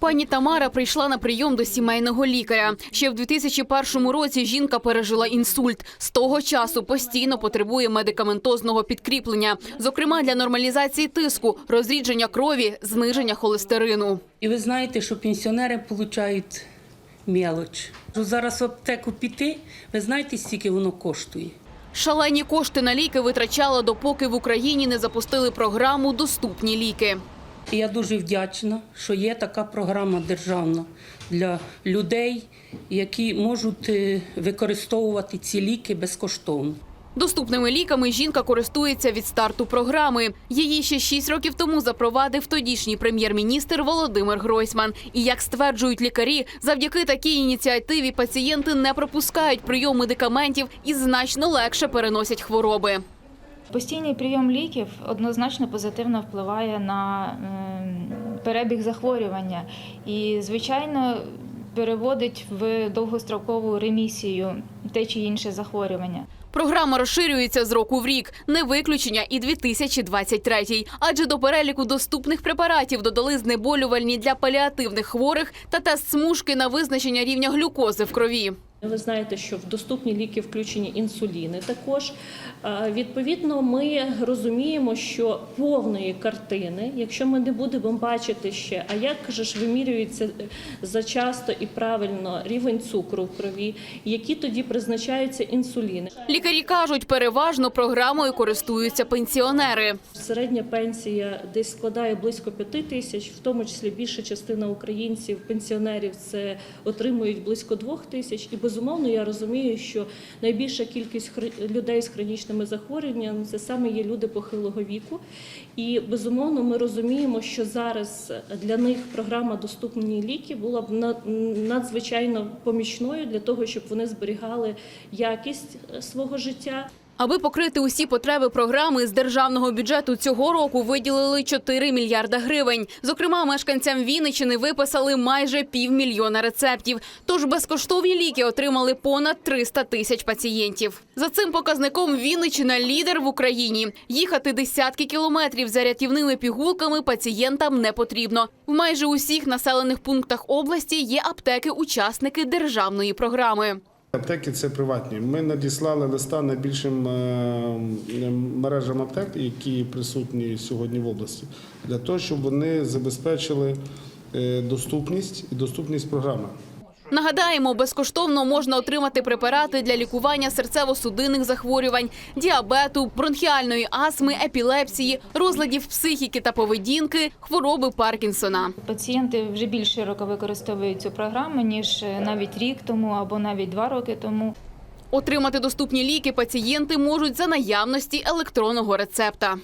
Пані Тамара прийшла на прийом до сімейного лікаря. Ще в 2001 році жінка пережила інсульт. З того часу постійно потребує медикаментозного підкріплення, зокрема для нормалізації тиску, розрідження крові, зниження холестерину. І ви знаєте, що пенсіонери отримують мелоч. Зараз в аптеку піти, ви знаєте, скільки воно коштує? Шалені кошти на ліки витрачала, допоки в Україні не запустили програму Доступні ліки. І я дуже вдячна, що є така програма державна для людей, які можуть е, використовувати ці ліки безкоштовно. Доступними ліками жінка користується від старту програми. Її ще шість років тому запровадив тодішній прем'єр-міністр Володимир Гройсман. І як стверджують лікарі, завдяки такій ініціативі пацієнти не пропускають прийом медикаментів і значно легше переносять хвороби. Постійний прийом ліків однозначно позитивно впливає на ем, перебіг захворювання і, звичайно, переводить в довгострокову ремісію те чи інше захворювання. Програма розширюється з року в рік, не виключення і 2023 Адже до переліку доступних препаратів додали знеболювальні для паліативних хворих та тест смужки на визначення рівня глюкози в крові. Ви знаєте, що в доступні ліки включені інсуліни. Також Е, відповідно, ми розуміємо, що повної картини, якщо ми не будемо бачити ще, а як же ж вимірюється зачасто і правильно рівень цукру в крові, які тоді призначаються інсуліни. Лікарі кажуть, переважно програмою користуються пенсіонери. Середня пенсія десь складає близько 5 тисяч, в тому числі більша частина українців, пенсіонерів це отримують близько 2 тисяч. І безумовно я розумію, що найбільша кількість хр- людей з хронічними захворюваннями це саме є люди похилого віку. І безумовно ми розуміємо, що зараз для них програма доступні ліки була б надзвичайно помічною для того, щоб вони зберігали якість е, свого життя. Аби покрити усі потреби програми з державного бюджету цього року виділили 4 мільярда гривень. Зокрема, мешканцям Вінничини виписали майже півмільйона рецептів. Тож безкоштовні ліки отримали понад 300 тисяч пацієнтів. За цим показником Вінничина лідер в Україні. Їхати десятки кілометрів за рятівними пігулками пацієнтам не потрібно. В майже усіх населених пунктах області є аптеки-учасники державної програми. Аптеки це приватні. Ми надіслали листа найбільшим е, мережам аптек, які присутні сьогодні в області, для того, щоб вони забезпечили е, доступність і доступність програми. Нагадаємо, безкоштовно можна отримати препарати для лікування серцево-судинних захворювань, діабету, бронхіальної астми, епілепсії, розладів психіки та поведінки, хвороби Паркінсона. Пацієнти вже більш широко використовують цю програму ніж навіть рік тому або навіть два роки тому. Отримати доступні ліки пацієнти можуть за наявності електронного рецепта.